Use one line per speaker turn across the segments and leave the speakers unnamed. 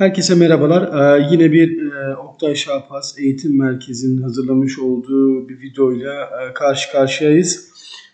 Herkese merhabalar. Ee, yine bir e, Oktay Şahpas Eğitim Merkezi'nin hazırlamış olduğu bir videoyla e, karşı karşıyayız.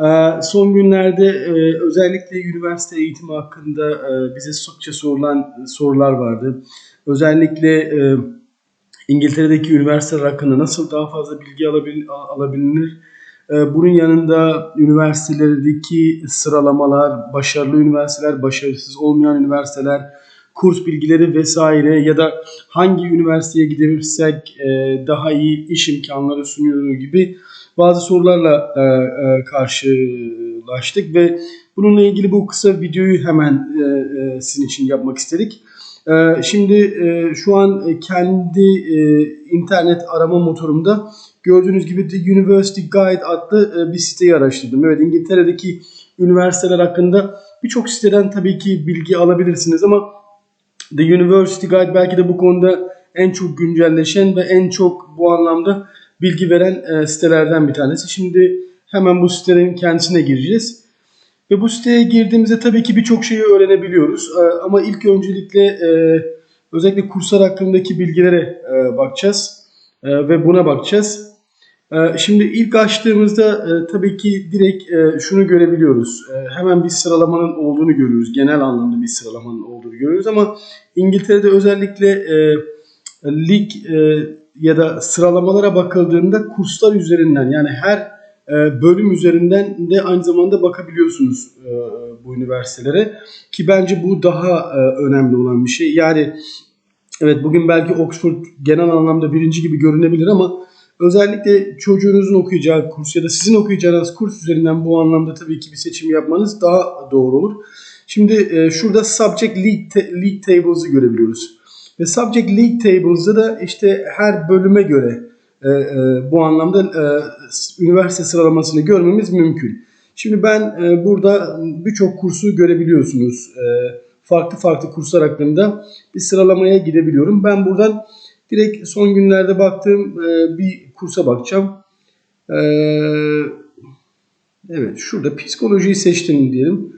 Ee, son günlerde e, özellikle üniversite eğitimi hakkında e, bize sıkça sorulan sorular vardı. Özellikle e, İngiltere'deki üniversiteler hakkında nasıl daha fazla bilgi alabil, alabilir? Ee, Bunun yanında üniversitelerdeki sıralamalar, başarılı üniversiteler, başarısız olmayan üniversiteler, kurs bilgileri vesaire ya da hangi üniversiteye gidebilirsek e, daha iyi iş imkanları sunuyor gibi bazı sorularla e, e, karşılaştık ve bununla ilgili bu kısa videoyu hemen sizin için yapmak istedik. Şimdi şu an kendi internet arama motorumda gördüğünüz gibi The University Guide adlı bir siteyi araştırdım. Evet İngiltere'deki üniversiteler hakkında birçok siteden tabii ki bilgi alabilirsiniz ama The University Guide belki de bu konuda en çok güncelleşen ve en çok bu anlamda bilgi veren e, sitelerden bir tanesi. Şimdi hemen bu sitenin kendisine gireceğiz. Ve bu siteye girdiğimizde tabii ki birçok şeyi öğrenebiliyoruz. E, ama ilk öncelikle e, özellikle kurslar hakkındaki bilgilere e, bakacağız. E, ve buna bakacağız. E, Şimdi ilk açtığımızda e, tabii ki direkt e, şunu görebiliyoruz. E, Hemen bir sıralamanın olduğunu görüyoruz. Genel anlamda bir sıralamanın olduğunu görüyoruz ama İngiltere'de özellikle lig ya da sıralamalara bakıldığında kurslar üzerinden yani her bölüm üzerinden de aynı zamanda bakabiliyorsunuz bu üniversitelere ki bence bu daha önemli olan bir şey. Yani evet bugün belki Oxford genel anlamda birinci gibi görünebilir ama özellikle çocuğunuzun okuyacağı kurs ya da sizin okuyacağınız kurs üzerinden bu anlamda tabii ki bir seçim yapmanız daha doğru olur. Şimdi e, şurada Subject League, ta- League Tables'ı görebiliyoruz. Ve Subject League Tables'da da işte her bölüme göre e, e, bu anlamda e, üniversite sıralamasını görmemiz mümkün. Şimdi ben e, burada birçok kursu görebiliyorsunuz. E, farklı farklı kurslar hakkında bir sıralamaya gidebiliyorum. Ben buradan direkt son günlerde baktığım e, bir kursa bakacağım. E, evet şurada psikolojiyi seçtim diyelim.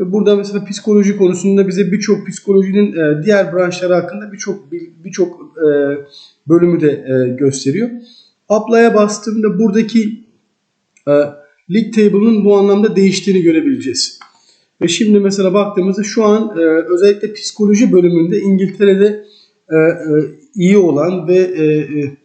Ve burada mesela psikoloji konusunda bize birçok psikolojinin e, diğer branşları hakkında birçok birçok e, bölümü de e, gösteriyor. Apply'a bastığımda buradaki e, league table'ın bu anlamda değiştiğini görebileceğiz. Ve şimdi mesela baktığımızda şu an e, özellikle psikoloji bölümünde İngiltere'de e, e, iyi olan ve e, e,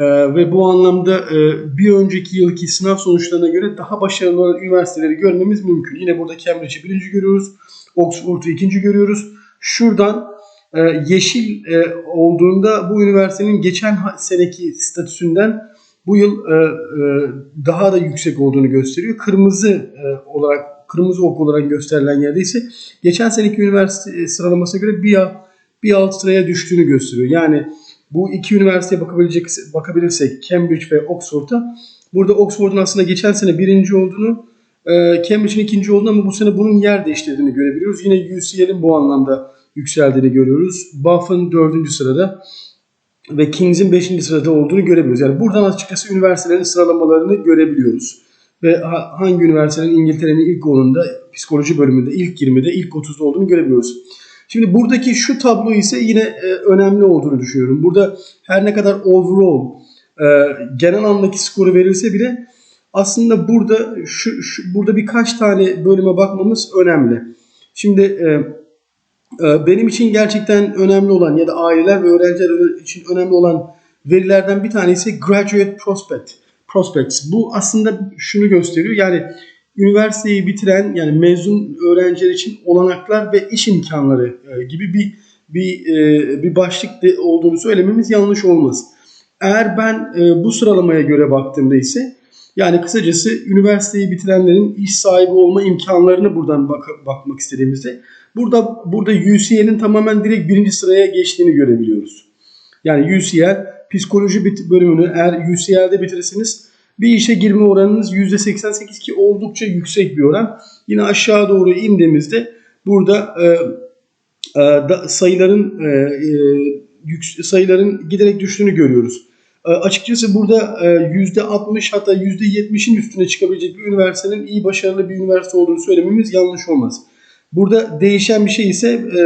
ee, ve bu anlamda e, bir önceki yılki sınav sonuçlarına göre daha başarılı olan üniversiteleri görmemiz mümkün. Yine burada Cambridge'i birinci görüyoruz. Oxford'u ikinci görüyoruz. Şuradan e, yeşil e, olduğunda bu üniversitenin geçen seneki statüsünden bu yıl e, e, daha da yüksek olduğunu gösteriyor. Kırmızı e, olarak kırmızı ok olarak gösterilen yerde ise geçen seneki üniversite e, sıralamasına göre bir, bir alt sıraya düştüğünü gösteriyor. Yani bu iki üniversiteye bakabilecek bakabilirsek Cambridge ve Oxford'a burada Oxford'un aslında geçen sene birinci olduğunu e, Cambridge'in ikinci olduğunu ama bu sene bunun yer değiştirdiğini görebiliyoruz. Yine UCL'in bu anlamda yükseldiğini görüyoruz. Buff'ın dördüncü sırada ve Kings'in 5. sırada olduğunu görebiliyoruz. Yani buradan açıkçası üniversitelerin sıralamalarını görebiliyoruz. Ve ha- hangi üniversitenin İngiltere'nin ilk 10'unda psikoloji bölümünde, ilk 20'de, ilk 30'da olduğunu görebiliyoruz. Şimdi buradaki şu tablo ise yine e, önemli olduğunu düşünüyorum. Burada her ne kadar overall e, genel anlamdaki skoru verilse bile aslında burada şu, şu burada birkaç tane bölüme bakmamız önemli. Şimdi e, ee, Benim için gerçekten önemli olan ya da aileler ve öğrenciler için önemli olan verilerden bir tanesi Graduate Prospect. Prospects. Bu aslında şunu gösteriyor. Yani üniversiteyi bitiren yani mezun öğrenciler için olanaklar ve iş imkanları e, gibi bir bir e, bir başlık olduğunu söylememiz yanlış olmaz. Eğer ben e, bu sıralamaya göre baktığımda ise yani kısacası üniversiteyi bitirenlerin iş sahibi olma imkanlarını buradan bak- bakmak istediğimizde burada burada UCL'in tamamen direkt birinci sıraya geçtiğini görebiliyoruz. Yani UCL psikoloji bölümünü eğer UCL'de bitirirseniz bir işe girme oranınız %88 ki oldukça yüksek bir oran. Yine aşağı doğru indiğimizde burada e, e, da- sayıların e, e, yük- sayıların giderek düştüğünü görüyoruz. E, açıkçası burada e, %60 hatta %70'in üstüne çıkabilecek bir üniversitenin iyi başarılı bir üniversite olduğunu söylememiz yanlış olmaz. Burada değişen bir şey ise e,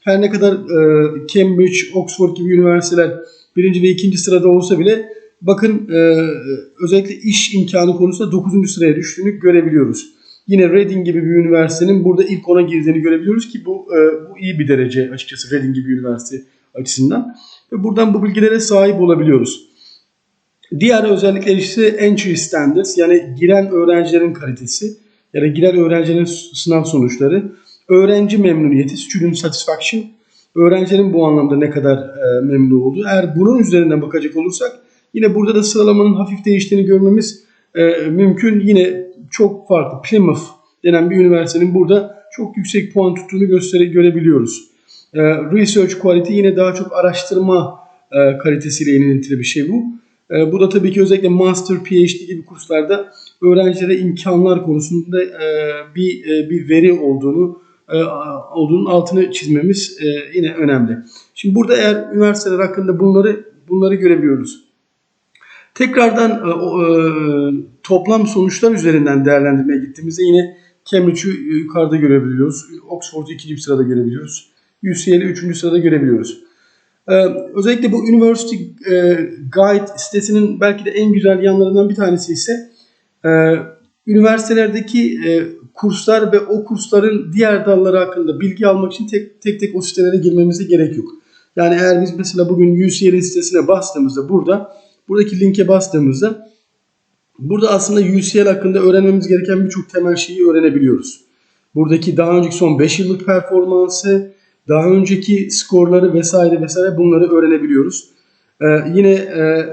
her ne kadar e, Cambridge, Oxford gibi üniversiteler birinci ve ikinci sırada olsa bile bakın e, özellikle iş imkanı konusunda 9. sıraya düştüğünü görebiliyoruz. Yine Reading gibi bir üniversitenin burada ilk ona girdiğini görebiliyoruz ki bu e, bu iyi bir derece açıkçası Reading gibi bir üniversite açısından. Ve buradan bu bilgilere sahip olabiliyoruz. Diğer özellikler ise entry standards yani giren öğrencilerin kalitesi ya da giren öğrencilerin sınav sonuçları, öğrenci memnuniyeti, student satisfaction, öğrencilerin bu anlamda ne kadar e, memnun olduğu. Eğer bunun üzerinden bakacak olursak yine burada da sıralamanın hafif değiştiğini görmemiz e, mümkün. Yine çok farklı Plymouth denen bir üniversitenin burada çok yüksek puan tuttuğunu gösteri görebiliyoruz. E, research quality yine daha çok araştırma e, kalitesiyle ilintili bir şey bu. E, bu da tabii ki özellikle master, PhD gibi kurslarda öğrencilere imkanlar konusunda e, bir e, bir veri olduğunu e, olduğunun altını çizmemiz e, yine önemli. Şimdi burada eğer üniversiteler hakkında bunları bunları görebiliyoruz. Tekrardan e, e, toplam sonuçlar üzerinden değerlendirmeye gittiğimizde yine Cambridge'ü yukarıda görebiliyoruz. Oxford'u ikinci sırada görebiliyoruz. UCL'i üçüncü sırada görebiliyoruz. Ee, özellikle bu University e, Guide sitesinin belki de en güzel yanlarından bir tanesi ise e, üniversitelerdeki e, kurslar ve o kursların diğer dalları hakkında bilgi almak için tek tek, tek o sitelere girmemize gerek yok. Yani eğer biz mesela bugün UCL'in sitesine bastığımızda burada buradaki linke bastığımızda burada aslında UCL hakkında öğrenmemiz gereken birçok temel şeyi öğrenebiliyoruz. Buradaki daha önceki son 5 yıllık performansı, daha önceki skorları vesaire vesaire bunları öğrenebiliyoruz. Ee, yine e,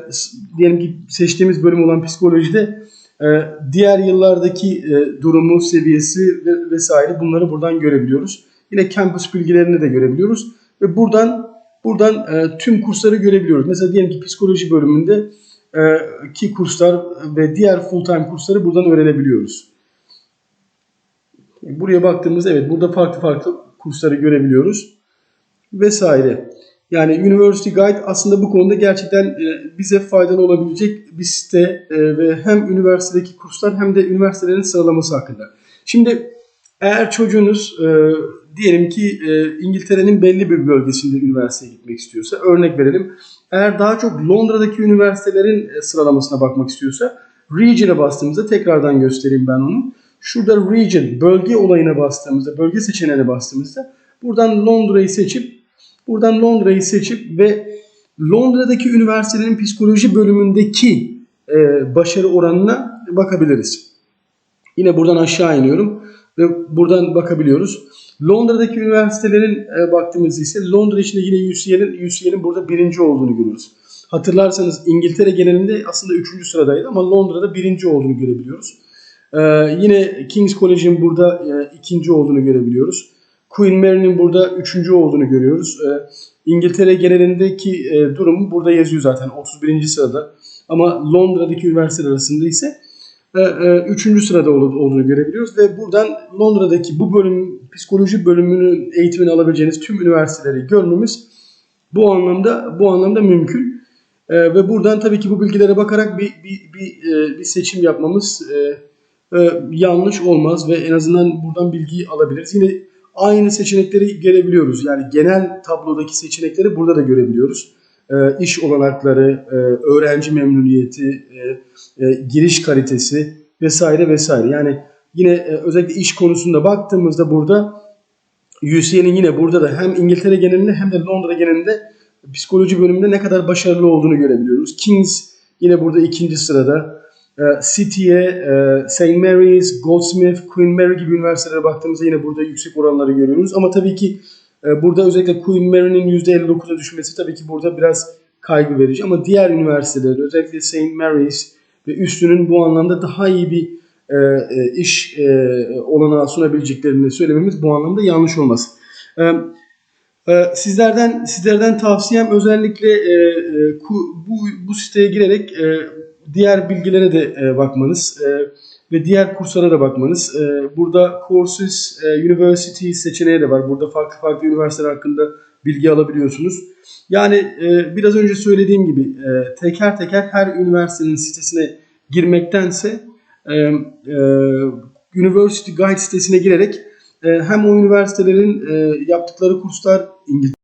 diyelim ki seçtiğimiz bölüm olan psikolojide e, diğer yıllardaki e, durumu, seviyesi ve, vesaire bunları buradan görebiliyoruz. Yine campus bilgilerini de görebiliyoruz ve buradan buradan e, tüm kursları görebiliyoruz. Mesela diyelim ki psikoloji bölümünde e, ki kurslar ve diğer full time kursları buradan öğrenebiliyoruz. Buraya baktığımızda evet burada farklı farklı kursları görebiliyoruz vesaire. Yani University Guide aslında bu konuda gerçekten e, bize faydalı olabilecek bir site e, ve hem üniversitedeki kurslar hem de üniversitelerin sıralaması hakkında. Şimdi eğer çocuğunuz e, diyelim ki İngiltere'nin belli bir bölgesinde üniversiteye gitmek istiyorsa örnek verelim. Eğer daha çok Londra'daki üniversitelerin sıralamasına bakmak istiyorsa Region'a bastığımızda tekrardan göstereyim ben onu. Şurada Region, bölge olayına bastığımızda, bölge seçeneğine bastığımızda buradan Londra'yı seçip buradan Londra'yı seçip ve Londra'daki üniversitelerin psikoloji bölümündeki e, başarı oranına bakabiliriz. Yine buradan aşağı iniyorum ve buradan bakabiliyoruz. Londra'daki üniversitelerin e, baktığımızda ise Londra içinde yine UCL'in UCL'in burada birinci olduğunu görüyoruz. Hatırlarsanız İngiltere genelinde aslında üçüncü sıradaydı ama Londra'da birinci olduğunu görebiliyoruz. Ee, yine King's College'in burada e, ikinci olduğunu görebiliyoruz. Queen Mary'nin burada üçüncü olduğunu görüyoruz. Ee, İngiltere genelindeki e, durumu burada yazıyor zaten 31. sırada. Ama Londra'daki üniversiteler arasında ise e, e, üçüncü sırada olduğunu görebiliyoruz. Ve buradan Londra'daki bu bölüm, psikoloji bölümünün eğitimini alabileceğiniz tüm üniversiteleri görmemiz bu anlamda bu anlamda mümkün. E, ve buradan tabii ki bu bilgilere bakarak bir bir bir, e, bir seçim yapmamız e, e, yanlış olmaz ve en azından buradan bilgiyi alabiliriz. Yine aynı seçenekleri görebiliyoruz. Yani genel tablodaki seçenekleri burada da görebiliyoruz. E, iş olanakları, e, öğrenci memnuniyeti, e, giriş kalitesi vesaire vesaire. Yani yine özellikle iş konusunda baktığımızda burada UCL'in yine burada da hem İngiltere genelinde hem de Londra genelinde psikoloji bölümünde ne kadar başarılı olduğunu görebiliyoruz. Kings yine burada ikinci sırada. City'ye, St. Mary's, Goldsmith, Queen Mary gibi üniversitelere baktığımızda yine burada yüksek oranları görüyoruz. Ama tabii ki burada özellikle Queen Mary'nin %59'a düşmesi tabii ki burada biraz kaygı verici. Ama diğer üniversiteler özellikle St. Mary's ve üstünün bu anlamda daha iyi bir e, iş olanağı sunabileceklerini söylememiz bu anlamda yanlış olmaz. Sizlerden sizlerden tavsiyem özellikle bu bu siteye girerek diğer bilgilere de e, bakmanız e, ve diğer kurslara da bakmanız. E, burada Courses, e, University seçeneği de var. Burada farklı farklı üniversiteler hakkında bilgi alabiliyorsunuz. Yani e, biraz önce söylediğim gibi e, teker teker her üniversitenin sitesine girmektense e, e, University Guide sitesine girerek hem o üniversitelerin yaptıkları kurslar İngiltere